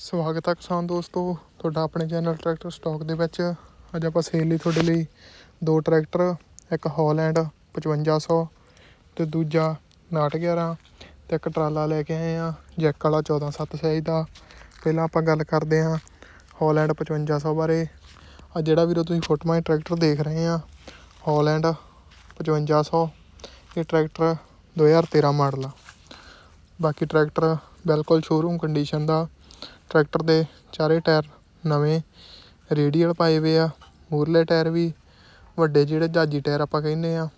ਸਵਾਗਤ ਹੈ ਕਿਸਾਨ ਦੋਸਤੋ, ਤੁਹਾਡਾ ਆਪਣੇ ਚੈਨਲ ਟਰੈਕਟਰ ਸਟਾਕ ਦੇ ਵਿੱਚ। ਅੱਜ ਆਪਾਂ ਸੇਲ ਲਈ ਤੁਹਾਡੇ ਲਈ ਦੋ ਟਰੈਕਟਰ, ਇੱਕ ਹੌਲੈਂਡ 5500 ਤੇ ਦੂਜਾ 911 ਤੇ ਇੱਕ ਟਰਾਲਾ ਲੈ ਕੇ ਆਏ ਆ, ਜੈਕ ਵਾਲਾ 147 ਸਾਈਜ਼ ਦਾ। ਪਹਿਲਾਂ ਆਪਾਂ ਗੱਲ ਕਰਦੇ ਹਾਂ ਹੌਲੈਂਡ 5500 ਬਾਰੇ। ਆ ਜਿਹੜਾ ਵੀਰੋ ਤੁਸੀਂ ਫੋਟੋਆਂ 'ਚ ਟਰੈਕਟਰ ਦੇਖ ਰਹੇ ਆ, ਹੌਲੈਂਡ 5500 ਇਹ ਟਰੈਕਟਰ 2013 ਮਾਡਲ ਆ। ਬਾਕੀ ਟਰੈਕਟਰ ਬਿਲਕੁਲ ਸ਼ੋਰੂਮ ਕੰਡੀਸ਼ਨ ਦਾ ਟਰੈਕਟਰ ਦੇ ਚਾਰੇ ਟਾਇਰ ਨਵੇਂ, ਰੇਡੀਅਲ ਪਾਏ ਵੇ ਆ, ਮੂਰਲੇ ਟਾਇਰ ਵੀ, ਵੱਡੇ ਜਿਹੜੇ ਜਹਾਜ਼ੀ ਟਾਇਰ ਆਪਾਂ ਕਹਿੰਦੇ ਹਾਂ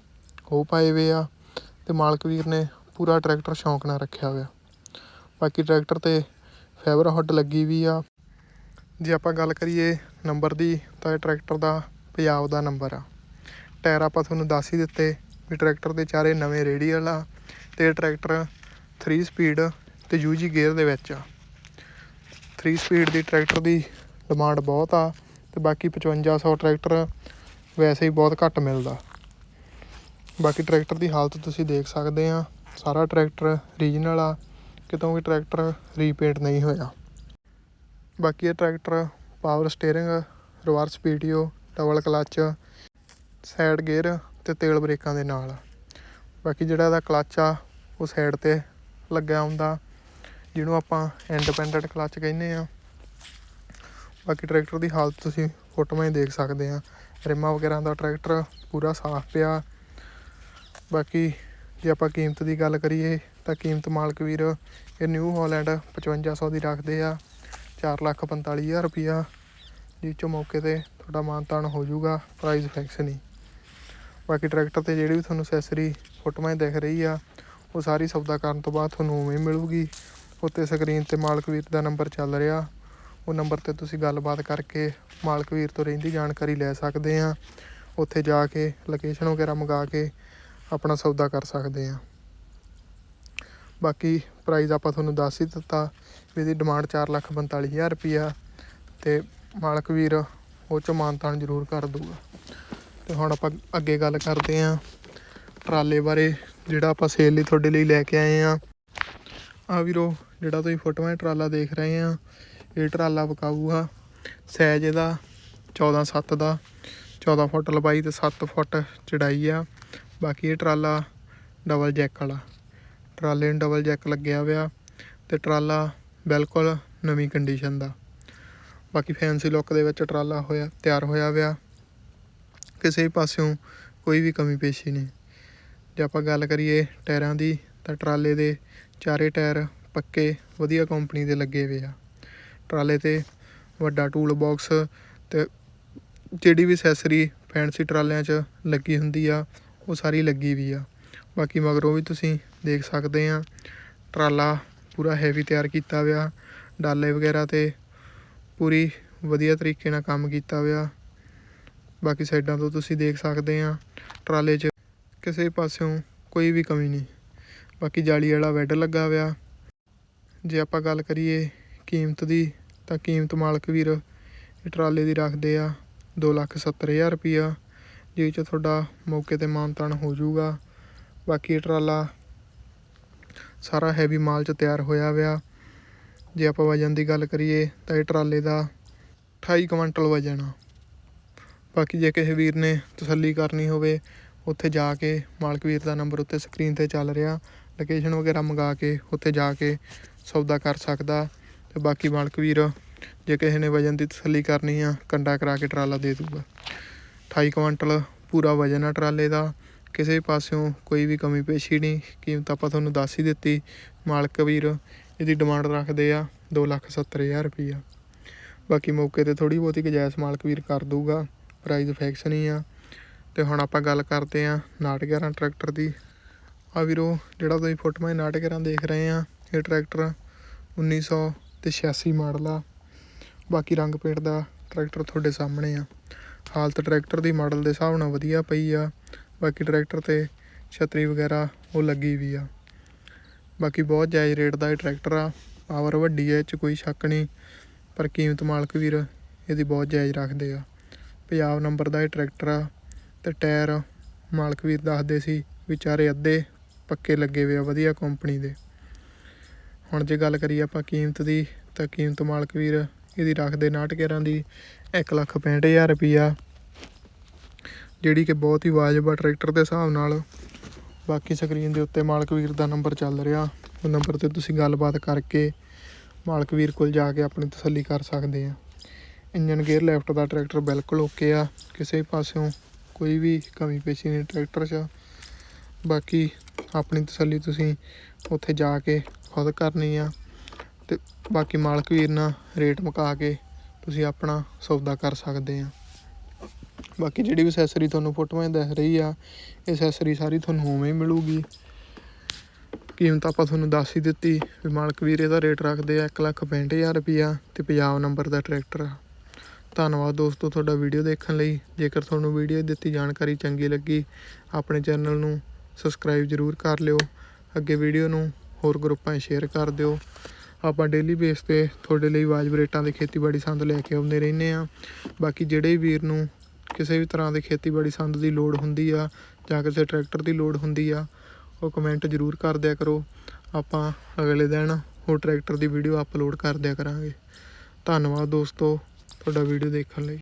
ਉਹ ਪਾਏ ਵੇ ਆ ਅਤੇ ਮਾਲਕ ਵੀਰ ਨੇ ਪੂਰਾ ਟਰੈਕਟਰ ਸ਼ੌਂਕ ਨਾਲ ਰੱਖਿਆ ਹੋਇਆ। ਬਾਕੀ ਟਰੈਕਟਰ ਤੇ ਫਾਈਬਰ ਹੁੱਡ ਲੱਗੀ ਵੀ ਆ। ਜੇ ਆਪਾਂ ਗੱਲ ਕਰੀਏ ਨੰਬਰ ਦੀ, ਤਾਂ ਇਹ ਟਰੈਕਟਰ ਦਾ ਪੰਜਾਬ ਦਾ ਨੰਬਰ ਆ। ਟਾਇਰ ਆਪਾਂ ਤੁਹਾਨੂੰ ਦੱਸ ਹੀ ਦਿੱਤੇ ਵੀ ਟਰੈਕਟਰ ਦੇ ਚਾਰੇ ਨਵੇਂ ਰੇਡੀਅਲ ਆ ਅਤੇ ਇਹ ਟਰੈਕਟਰ 3 ਸਪੀਡ ਤੇ ਯੂਜੀ ਗੇਅਰ ਦੇ ਵਿੱਚ ਆ। 3 ਸਪੀਡ ਦੀ ਟਰੈਕਟਰ ਦੀ ਡਿਮਾਂਡ ਬਹੁਤ ਆ ਤੇ ਬਾਕੀ 5500 ਟਰੈਕਟਰ ਵੈਸੇ ਹੀ ਬਹੁਤ ਘੱਟ ਮਿਲਦਾ। ਬਾਕੀ ਟਰੈਕਟਰ ਦੀ ਹਾਲਤ ਤੁਸੀਂ ਦੇਖ ਸਕਦੇ ਆ, ਸਾਰਾ ਟਰੈਕਟਰ ਰੀਜਨਲ ਆ, ਕਿਤੋਂ ਵੀ ਟਰੈਕਟਰ ਰੀਪੇਂਟ ਨਹੀਂ ਹੋਇਆ। ਬਾਕੀ ਇਹ tractor power steering reverse PTO double clutch side gear ਤੇ ਤੇਲ ਬ੍ਰੇਕਾਂ ਦੇ ਨਾਲ। ਬਾਕੀ ਜਿਹੜਾ ਇਹਦਾ ਕਲੱਚ ਆ, ਉਹ ਸਾਈਡ ਤੇ ਲੱਗਿਆ ਹੁੰਦਾ। ਜਿਹਨੂੰ ਆਪਾਂ ਇੰਡੀਪੈਂਡੈਂਟ ਕਲੱਚ ਕਹਿੰਦੇ ਆ ਬਾਕੀ ਟਰੈਕਟਰ ਦੀ ਹਾਲਤ ਤੁਸੀਂ ਫੋਟੋਆਂ ਹੀ ਦੇਖ ਸਕਦੇ ਆ ਰਿਮਾਂ ਵਗੈਰਾ ਦਾ ਟਰੈਕਟਰ ਪੂਰਾ ਸਾਫ਼ ਪਿਆ। ਬਾਕੀ ਜੇ ਆਪਾਂ ਕੀਮਤ ਦੀ ਗੱਲ ਕਰੀਏ, ਤਾਂ ਕੀਮਤ ਮਾਲਕ ਵੀਰ ਇਹ ਨਿਊ ਹਾਲੈਂਡ 5500 ਦੀ ਰੱਖਦੇ ਆ। 445000 ਰੁਪਿਆ ਜਿਸ ਚੋਂ ਮੌਕੇ ਤੇ ਤੁਹਾਡਾ ਮਾਨਤਾਨ ਹੋ ਜਾਊਗਾ ਪ੍ਰਾਈਸ ਫਿਕਸ ਨਹੀਂ। ਬਾਕੀ ਟਰੈਕਟਰ ਤੇ ਜਿਹੜੀ ਵੀ ਤੁਹਾਨੂੰ ਅਸੈਸਰੀ ਫੋਟੋਆਂ 'ਚ ਦਿਖ ਰਹੀ ਆ, ਉਹ ਸਾਰੀ ਸੌਦਾ ਕਰਨ ਤੋਂ ਬਾਅਦ ਤੁਹਾਨੂੰ ਉਵੇਂ ਹੀ ਮਿਲੂਗੀ। ਉੱਤੇ ਸਕਰੀਨ ਤੇ ਮਾਲਕ ਵੀਰ ਦਾ ਨੰਬਰ ਚੱਲ ਰਿਹਾ। ਉਹ ਨੰਬਰ ਤੇ ਤੁਸੀਂ ਗੱਲਬਾਤ ਕਰਕੇ ਮਾਲਕ ਵੀਰ ਤੋਂ ਰਹਿੰਦੀ ਜਾਣਕਾਰੀ ਲੈ ਸਕਦੇ ਆ ਉੱਥੇ ਜਾ ਕੇ ਲੋਕੇਸ਼ਨ ਵਗੈਰਾ ਮੰਗਾ ਕੇ ਆਪਣਾ ਸੌਦਾ ਕਰ ਸਕਦੇ ਆ ਬਾਕੀ ਪ੍ਰਾਈਸ ਆਪਾਂ ਤੁਹਾਨੂੰ ਦੱਸ ਹੀ ਦਿੱਤਾ ਵੀ ਇਹਦੀ ਡਿਮਾਂਡ 445000 ਰੁਪਿਆ ਤੇ ਮਾਲਕ ਵੀਰ ਉਹ ਚ ਮਾਨਤਾਨ ਜ਼ਰੂਰ ਕਰ ਦੂਗਾ ਤੇ ਹੁਣ ਆਪਾਂ ਅੱਗੇ ਗੱਲ ਕਰਦੇ ਆ ਟਰਾਲੇ ਬਾਰੇ ਜਿਹੜਾ ਆਪਾਂ ਸੇਲ ਲਈ ਤੁਹਾਡੇ ਲਈ ਲੈ ਕੇ ਆਏ ਆ ਆ ਵੀਰੋ, ਜਿਹੜਾ ਤੁਸੀਂ ਫੋਟੋਆਂ ਟਰਾਲਾ ਦੇਖ ਰਹੇ ਆ, ਇਹ ਟਰਾਲਾ ਬਕਾਊ ਆ ਸਾਈਜ਼ ਇਹਦਾ 14 7 ਦਾ 14 ਫੁੱਟ ਲੰਬਾਈ ਤੇ 7 ਫੁੱਟ ਚੜਾਈ ਆ, ਬਾਕੀ ਇਹ ਟਰਾਲਾ ਡਬਲ ਜੈਕ ਵਾਲਾ। ਟਰਾਲੇ ਨੂੰ ਡਬਲ ਜੈਕ ਲੱਗਿਆ ਹੋਇਆ ਤੇ ਟਰਾਲਾ ਬਿਲਕੁਲ ਨਵੀਂ ਕੰਡੀਸ਼ਨ ਦਾ। ਬਾਕੀ ਫੈਂਸੀ ਲੁੱਕ ਦੇ ਵਿੱਚ ਟਰਾਲਾ ਹੋਇਆ, ਤਿਆਰ ਹੋਇਆ ਹੋਇਆ। ਕਿਸੇ ਪਾਸਿਓਂ ਕੋਈ ਵੀ ਕਮੀ ਪੇਸ਼ੀ ਨਹੀਂ। ਜੇ ਆਪਾਂ ਗੱਲ ਕਰੀਏ ਟਾਇਰਾਂ ਦੀ, ਤਾਂ ਟਰਾਲੇ ਦੇ ਚਾਰੇ ਟਾਇਰ ਪੱਕੇ, ਵਧੀਆ ਕੰਪਨੀ ਦੇ ਲੱਗੇ ਹੋਏ ਆ। ਟਰਾਲੇ ਤੇ ਵੱਡਾ ਟੂਲ ਬਾਕਸ ਤੇ ਜਿਹੜੀ ਵੀ ਅਸੈਸਰੀ ਫੈਂਸੀ ਟਰਾਲਿਆਂ 'ਚ ਲੱਗੀ ਹੁੰਦੀ ਆ, ਉਹ ਸਾਰੀ ਲੱਗੀ ਵੀ ਆ। ਬਾਕੀ ਮਗਰੋਂ ਵੀ ਤੁਸੀਂ ਦੇਖ ਸਕਦੇ ਆ, ਟਰਾਲਾ ਪੂਰਾ ਹੈਵੀ ਤਿਆਰ ਕੀਤਾ ਹੋਇਆ, ਡਾਲੇ ਵਗੈਰਾ ਤੇ ਪੂਰੀ ਵਧੀਆ ਤਰੀਕੇ ਨਾਲ ਕੰਮ ਕੀਤਾ ਹੋਇਆ। ਬਾਕੀ ਸਾਈਡਾਂ ਤੋਂ ਤੁਸੀਂ ਦੇਖ ਸਕਦੇ ਆ, ਟਰਾਲੇ 'ਚ ਕਿਸੇ ਪਾਸਿਓਂ ਕੋਈ ਵੀ ਕਮੀ ਨਹੀਂ। ਬਾਕੀ ਜਾਲੀ ਵਾਲਾ ਬੈੱਡ ਲੱਗਾ ਹੋਇਆ। ਜੇ ਆਪਾਂ ਗੱਲ ਕਰੀਏ ਕੀਮਤ ਦੀ, ਤਾਂ ਕੀਮਤ ਮਾਲਕ ਵੀਰ ਇਹ ਟਰਾਲੇ ਦੀ ਰੱਖਦੇ ਆ 270000 ਰੁਪਿਆ ਜਿਹਦੇ 'ਚ ਤੁਹਾਡਾ ਮੌਕੇ ਤੇ ਮਾਨਤਾਨ ਹੋ ਜਾਊਗਾ। ਬਾਕੀ ਇਹ ਟਰਾਲਾ ਸਾਰਾ ਹੈਵੀ ਮਾਲ 'ਚ ਤਿਆਰ ਹੋਇਆ ਹੋਇਆ। ਜੇ ਆਪਾਂ ਵਜਨ ਦੀ ਗੱਲ ਕਰੀਏ, ਤਾਂ ਇਹ ਟਰਾਲੇ ਦਾ 28 ਕੁਇੰਟਲ ਵਜਨ ਆ। ਬਾਕੀ ਜੇ ਕਿਸੇ ਵੀਰ ਨੇ ਤਸੱਲੀ ਕਰਨੀ ਹੋਵੇ, ਉੱਥੇ ਜਾ ਕੇ ਮਾਲਕ ਵੀਰ ਦਾ ਨੰਬਰ ਉੱਤੇ ਸਕਰੀਨ ਤੇ ਚੱਲ ਰਿਹਾ। ਲੋਕੇਸ਼ਨ ਵਗੈਰਾ ਮੰਗਾ ਕੇ ਉੱਥੇ ਜਾ ਕੇ ਸੌਦਾ ਕਰ ਸਕਦਾ। ਤੇ ਬਾਕੀ ਮਾਲਕ ਵੀਰ, ਜੇ ਕਿਸੇ ਨੇ ਵਜਨ ਦੀ ਤਸੱਲੀ ਕਰਨੀ ਆ, ਕੰਡਾ ਕਰਾ ਕੇ ਟਰਾਲਾ ਦੇ ਦੂਗਾ। 28 ਕੁਇੰਟਲ ਪੂਰਾ ਵਜਨ ਆ ਟਰਾਲੇ ਦਾ। ਕਿਸੇ ਪਾਸਿਓਂ ਕੋਈ ਵੀ ਕਮੀ ਪੇਸ਼ੀ ਨਹੀਂ। ਕੀਮਤ ਆਪਾਂ ਤੁਹਾਨੂੰ ਦੱਸ ਹੀ ਦਿੱਤੀ। ਮਾਲਕ ਵੀਰ, ਇਹਦੀ ਡਿਮਾਂਡ ਰੱਖਦੇ ਆ 270000 ਰੁਪਈਆ। ਬਾਕੀ ਮੌਕੇ ਤੇ ਥੋੜੀ ਬਹੁਤੀ ਗੁੰਜਾਇਸ਼ ਮਾਲਕ ਵੀਰ ਕਰ ਦੂਗਾ। ਪ੍ਰਾਈਸ ਫਿਕਸ ਨਹੀਂ ਆ। ਤੇ ਹੁਣ ਆਪਾਂ ਗੱਲ ਕਰਦੇ ਆ 911 ਟਰੈਕਟਰ ਦੀ। ਆ ਵੀਰੋ, ਜਿਹੜਾ ਤੁਸੀਂ ਫੋਟੋਆਂ 911 ਦੇਖ ਰਹੇ ਆ, ਇਹ ਟਰੈਕਟਰ 1900 ਤੇ 86 ਮਾਡਲ ਆ। ਬਾਕੀ ਰੰਗ ਪੇਂਟ ਦਾ ਟਰੈਕਟਰ ਤੁਹਾਡੇ ਸਾਹਮਣੇ ਆ। ਹਾਲਤ ਟਰੈਕਟਰ ਦੀ ਮਾਡਲ ਦੇ ਹਿਸਾਬ ਨਾਲ ਵਧੀਆ ਪਈ ਆ। ਬਾਕੀ ਟਰੈਕਟਰ ਤੇ ਛਤਰੀ ਵਗੈਰਾ ਉਹ ਲੱਗੀ ਵੀ ਆ। ਬਾਕੀ ਬਹੁਤ ਜਾਇਜ਼ ਰੇਟ ਦਾ ਇਹ ਟਰੈਕਟਰ ਆ। ਪਾਵਰ ਵੱਡੀ ਹੈ ਇਹ 'ਚ ਕੋਈ ਸ਼ੱਕ ਨਹੀਂ। ਪਰ ਕੀਮਤ ਮਾਲਕ ਵੀਰ ਇਹਦੀ ਬਹੁਤ ਜਾਇਜ਼ ਰੱਖਦੇ ਆ। ਪੰਜਾਬ ਨੰਬਰ ਦਾ ਇਹ ਟਰੈਕਟਰ ਆ ਤੇ ਟਾਇਰ ਮਾਲਕ ਵੀਰ ਦੱਸਦੇ ਸੀ, ਵਿਚਾਰੇ ਅੱਧੇ ਪੱਕੇ ਲੱਗੇ ਹੋਏ ਆ ਵਧੀਆ ਕੰਪਨੀ ਦੇ। ਹੁਣ ਜੇ ਗੱਲ ਕਰੀਏ ਆਪਾਂ ਕੀਮਤ ਦੀ, ਤਾਂ ਕੀਮਤ ਮਾਲਕ ਵੀਰ ਇਹਦੀ ਰੱਖਦੇ 911 ਦੀ 165000 ਰੁਪਈਆ। ਜਿਹੜੀ ਕਿ ਬਹੁਤ ਹੀ ਵਾਜਬ ਆ ਟਰੈਕਟਰ ਦੇ ਹਿਸਾਬ ਨਾਲ। ਬਾਕੀ ਸਕਰੀਨ ਦੇ ਉੱਤੇ ਮਾਲਕ ਵੀਰ ਦਾ ਨੰਬਰ ਚੱਲ ਰਿਹਾ। ਉਹ ਨੰਬਰ ਤੇ ਤੁਸੀਂ ਗੱਲਬਾਤ ਕਰਕੇ ਮਾਲਕ ਵੀਰ ਕੋਲ ਜਾ ਕੇ ਆਪਣੀ ਤਸੱਲੀ ਕਰ ਸਕਦੇ ਆ। ਇੰਜਨ ਗੇਅਰ ਲੈਫਟ ਦਾ ਟਰੈਕਟਰ ਬਿਲਕੁਲ ਓਕੇ ਆ। ਕਿਸੇ ਪਾਸਿਓਂ ਕੋਈ ਵੀ ਕਮੀ ਪੇਸ਼ੀ ਨਹੀਂ ਟਰੈਕਟਰ 'ਚ। ਬਾਕੀ ਆਪਣੀ ਤਸੱਲੀ ਤੁਸੀਂ ਉੱਥੇ ਜਾ ਕੇ ਖੁਦ ਕਰਨੀ ਆ ਅਤੇ ਬਾਕੀ ਮਾਲਕ ਵੀਰ ਨਾਲ ਰੇਟ ਮੁਕਾ ਕੇ ਤੁਸੀਂ ਆਪਣਾ ਸੌਦਾ ਕਰ ਸਕਦੇ ਆ। ਬਾਕੀ ਜਿਹੜੀ ਵੀ ਅਸੈਸਰੀ ਤੁਹਾਨੂੰ ਫੋਟੋਆਂ 'ਚ ਦਿਖ ਰਹੀ ਆ, ਇਹ ਅਸੈਸਰੀ ਸਾਰੀ ਤੁਹਾਨੂੰ ਉਵੇਂ ਹੀ ਮਿਲੂਗੀ। ਕੀਮਤ ਆਪਾਂ ਤੁਹਾਨੂੰ ਦੱਸ ਹੀ ਦਿੱਤੀ ਵੀ ਮਾਲਕ ਵੀਰ ਇਹਦਾ ਰੇਟ ਰੱਖਦੇ ਆ 165000 ਰੁਪਿਆ ਤੇ ਪੰਜਾਬ ਨੰਬਰ ਦਾ ਟਰੈਕਟਰ ਆ। ਧੰਨਵਾਦ ਦੋਸਤੋ ਤੁਹਾਡਾ ਵੀਡੀਓ ਦੇਖਣ ਲਈ। ਜੇਕਰ ਤੁਹਾਨੂੰ ਵੀਡੀਓ ਦਿੱਤੀ ਜਾਣਕਾਰੀ ਚੰਗੀ ਲੱਗੀ, ਆਪਣੇ ਚੈਨਲ ਨੂੰ ਸਬਸਕ੍ਰਾਈਬ ਜ਼ਰੂਰ ਕਰ ਲਿਓ। ਅੱਗੇ ਵੀਡੀਓ ਨੂੰ ਹੋਰ ਗਰੁੱਪਾਂ 'ਚ ਸ਼ੇਅਰ ਕਰ ਦਿਓ। ਆਪਾਂ ਡੇਲੀ ਬੇਸ ਤੇ ਤੁਹਾਡੇ ਲਈ ਵਾਜਬ ਰੇਟਾਂ ਦੇ ਖੇਤੀਬਾੜੀ ਸੰਦ ਲੈ ਕੇ ਆਉਂਦੇ ਰਹਿੰਦੇ ਆ ਬਾਕੀ ਜਿਹੜੇ ਵੀਰ ਨੂੰ ਕਿਸੇ ਵੀ ਤਰ੍ਹਾਂ ਦੇ ਖੇਤੀਬਾੜੀ ਸੰਦ ਦੀ ਲੋੜ ਹੁੰਦੀ ਆ ਜਾਂ ਕਿਸੇ ਟਰੈਕਟਰ ਦੀ ਲੋੜ ਹੁੰਦੀ ਆ, ਉਹ ਕਮੈਂਟ ਜ਼ਰੂਰ ਕਰ ਦਿਆ ਕਰੋ। ਆਪਾਂ ਅਗਲੇ ਦਿਨ ਉਹ ਟਰੈਕਟਰ ਦੀ ਵੀਡੀਓ ਅਪਲੋਡ ਕਰ ਦਿਆ ਕਰਾਂਗੇ। ਧੰਨਵਾਦ ਦੋਸਤੋ ਤੁਹਾਡਾ ਵੀਡੀਓ ਦੇਖਣ ਲਈ।